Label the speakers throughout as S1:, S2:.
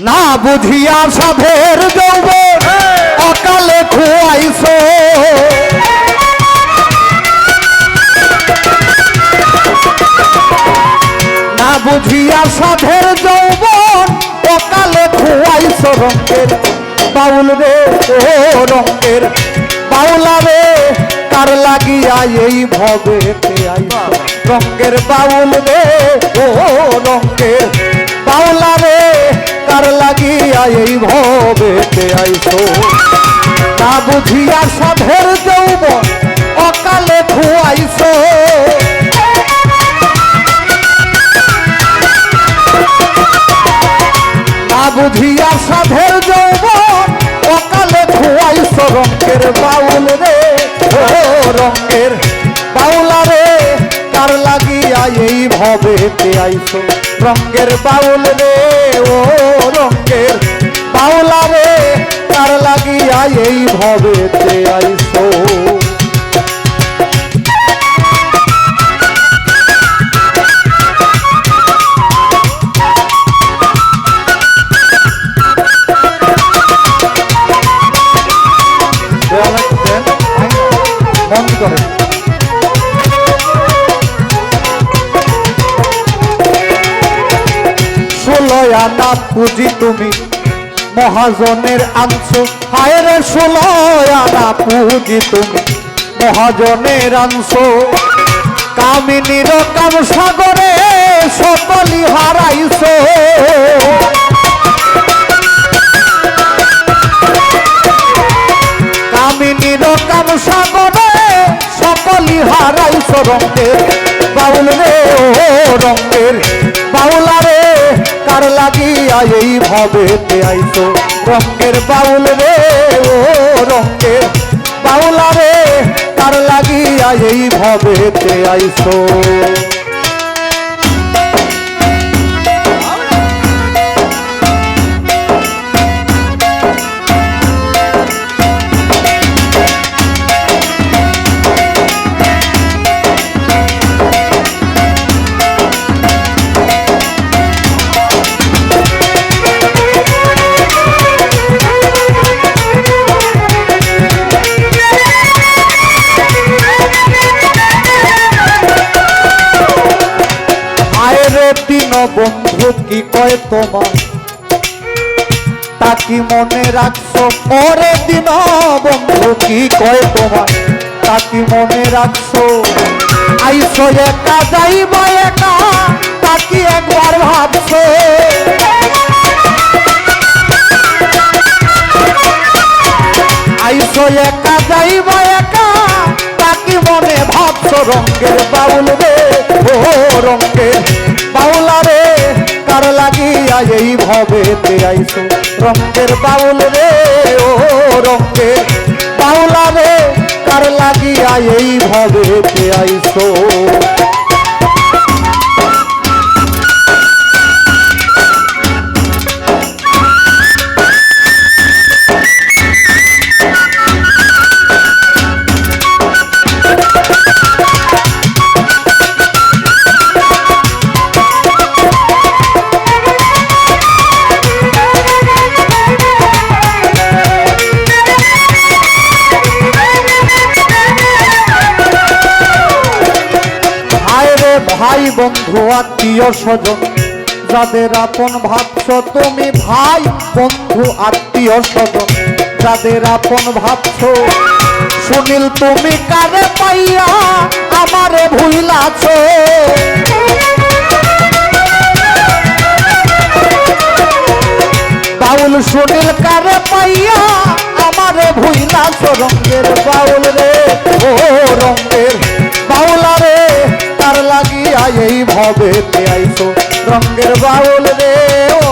S1: না বুঝিয়া সাধের যৌব অকালে খুয়াইছ। না বুঝিয়া সাধের যৌবন অকালে খুয়াইছ রঙের। বাউল রে ও রঙের। বাউলা রে কার লাগিয়া এই আইছ? রঙের বাউল রে ও রঙের। বাউলা রে লাগিয়া এই ভবেতে আইছ না বুঝিয়া সাধের যৌবন অকালে খুয়াইছ না বুঝিয়া সাধের যৌবন অকালে খুয়াইছ রঙের বাউল রে রঙের বাউলা রে কার লাগিয়া এই ভবেতে আইছ রঙের বাউল রে, ও রঙের বাউলা রে কার লাগিয়া এই আইছ দেওয়ালে করেন আনা পুঁজি তুমি, মহাজনের আনছো। হায় রে ষোলো আনা পুঁজি তুমি, মহাজনের আনছো। কামিনীর কাম সাগরে সকলি হারাইছো। কামিনীর কাম সাগরে সকলি হারাইছ রঙের, বাউল রে ও রঙের। বাউলা রে কার লাগিয়া এই ভবেতে আইতো। রঙের বাউল রে, ও রঙের বাউলা রে, তার লাগিয়া এই ভবেতে আইছ বন্ধু, কি কয় তোমার তাকি মনে রাখছো? পরে দিন বন্ধু, কি কয় তোমার তাকি মনে রাখছো? আইসো একা, যাইবা একা তাকি একবার ভাবছ? আইসো একা, যাইবা একা তাকি মনে ভাবছ? রঙের বাউল ও রঙের বাউলা রে কার লাগিয়া এই ভবেতে আইসো রঙের বাউল রে, ও রঙের বাউলা রে, কার লাগিয়া এই ভবেতে আইসো ভাই বন্ধু, আত্মীয় স্বজন, যাদের আপন ভাবছ তুমি ভাই বন্ধু, আত্মীয় স্বজন, যাদের আপন ভাবছ, সুনীল তুমি কারে পাইয়া আমারে ভুইলাছ? বাউল সুনীল কারে পাইয়া আমারে ভুইলাছ? রঙের বাউল রে, ও রঙের বাউলা রে। তার লাগিয়া এই ভবেতে আইছো রঙের বাউল রে, ও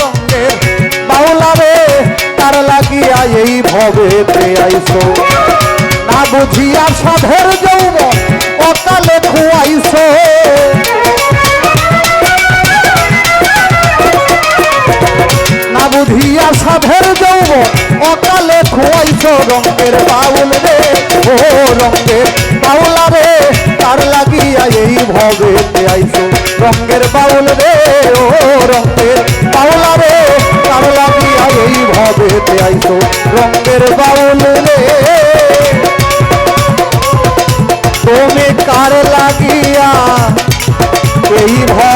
S1: রঙের বাউলা রে তার লাগিয়া এই ভবেতে আইছো না বুঝিয়া সাধের যৌব অকালে খুয়াইছো না বুঝিয়া সাধের যৌব অকালে খুয়াইছ রঙের বাউল রে, ও রঙের বাউলা ভবেতে আইছো। রঙ্গের বাউল রে, ও রঙ্গের বাউলা রে, কামলা দিয়া এই ভবেতে আইছো। রঙ্গের বাউল রে। তুমি কার লাগিয়া এই ভব